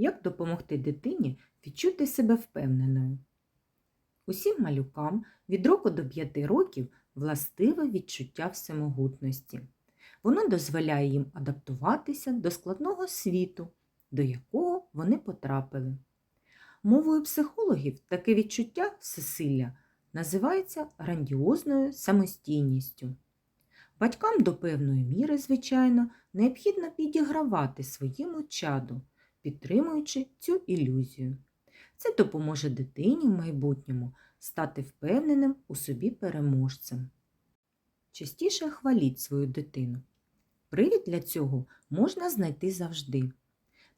Як допомогти дитині відчути себе впевненою? Усім малюкам від року до 5 років властиве відчуття всемогутності. Воно дозволяє їм адаптуватися до складного світу, до якого вони потрапили. Мовою психологів таке відчуття всесилля називається грандіозною самостійністю. Батькам до певної міри, звичайно, необхідно підігравати своєму чаду, підтримуючи цю ілюзію. Це допоможе дитині в майбутньому стати впевненим у собі переможцем. Частіше хваліть свою дитину. Привід для цього можна знайти завжди.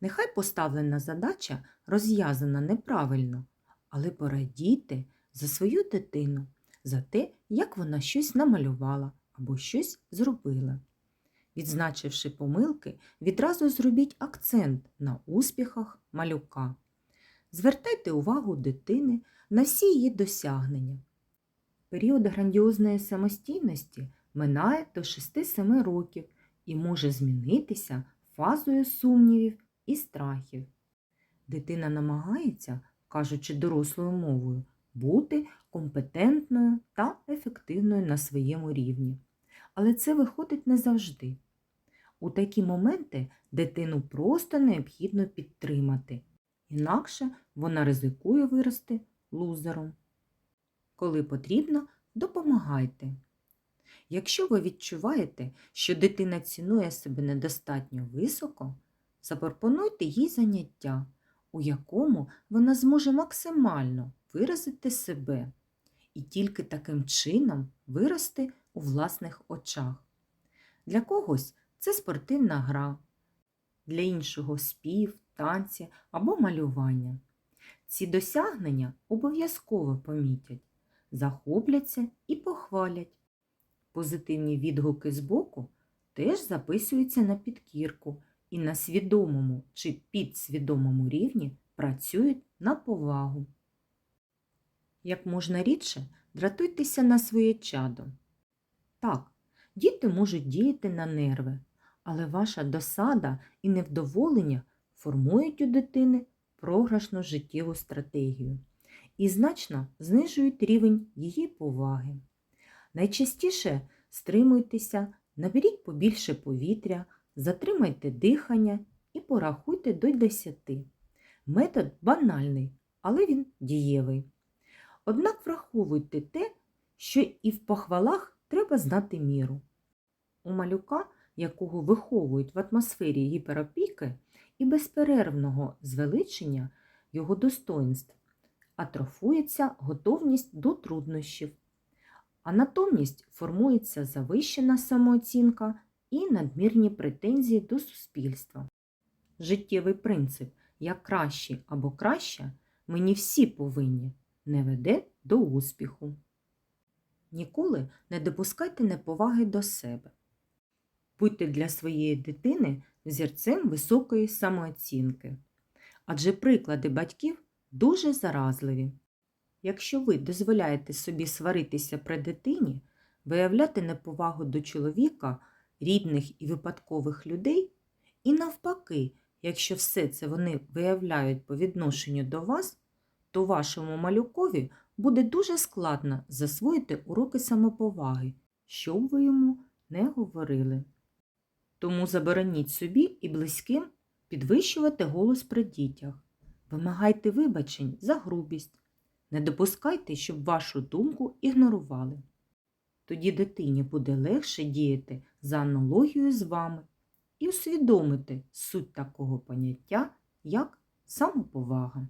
Нехай поставлена задача розв'язана неправильно, але порадійте за свою дитину, за те, як вона щось намалювала або щось зробила. Відзначивши помилки, відразу зробіть акцент на успіхах малюка. Звертайте увагу дитини на всі її досягнення. Період грандіозної самостійності минає до 6-7 років і може змінитися фазою сумнівів і страхів. Дитина намагається, кажучи дорослою мовою, бути компетентною та ефективною на своєму рівні. Але це виходить не завжди. У такі моменти дитину просто необхідно підтримати, інакше вона ризикує вирости лузером. Коли потрібно, допомагайте. Якщо ви відчуваєте, що дитина цінує себе недостатньо високо, запропонуйте їй заняття, у якому вона зможе максимально виразити себе і тільки таким чином вирости у власних очах. Для когось це спортивна гра, для іншого спів, танці або малювання. Ці досягнення обов'язково помітять, захопляться і похвалять. Позитивні відгуки з боку теж записуються на підкірку і на свідомому чи підсвідомому рівні працюють на повагу. Як можна рідше дратуйтеся на своє чадо. Так, діти можуть діяти на нерви, але ваша досада і невдоволення формують у дитини програшну життєву стратегію і значно знижують рівень її поваги. Найчастіше стримуйтеся, наберіть побільше повітря, затримайте дихання і порахуйте до 10. Метод банальний, але він дієвий. Однак враховуйте те, що і в похвалах треба знати міру. У малюка, якого виховують в атмосфері гіперопіки і безперервного звеличення його достоинств, атрофується готовність до труднощів, а натомість формується завищена самооцінка і надмірні претензії до суспільства. Життєвий принцип як краще або краща мені всі повинні не веде до успіху. Ніколи не допускайте неповаги до себе. Будьте для своєї дитини взірцем високої самооцінки. Адже приклади батьків дуже заразливі. Якщо ви дозволяєте собі сваритися при дитині, виявляти неповагу до чоловіка, рідних і випадкових людей, і навпаки, якщо все це вони виявляють по відношенню до вас, то вашому малюкові буде дуже складно засвоїти уроки самоповаги, що б ви йому не говорили. Тому забороніть собі і близьким підвищувати голос при дітях. Вимагайте вибачень за грубість. Не допускайте, щоб вашу думку ігнорували. Тоді дитині буде легше діяти за аналогією з вами і усвідомити суть такого поняття, як самоповага.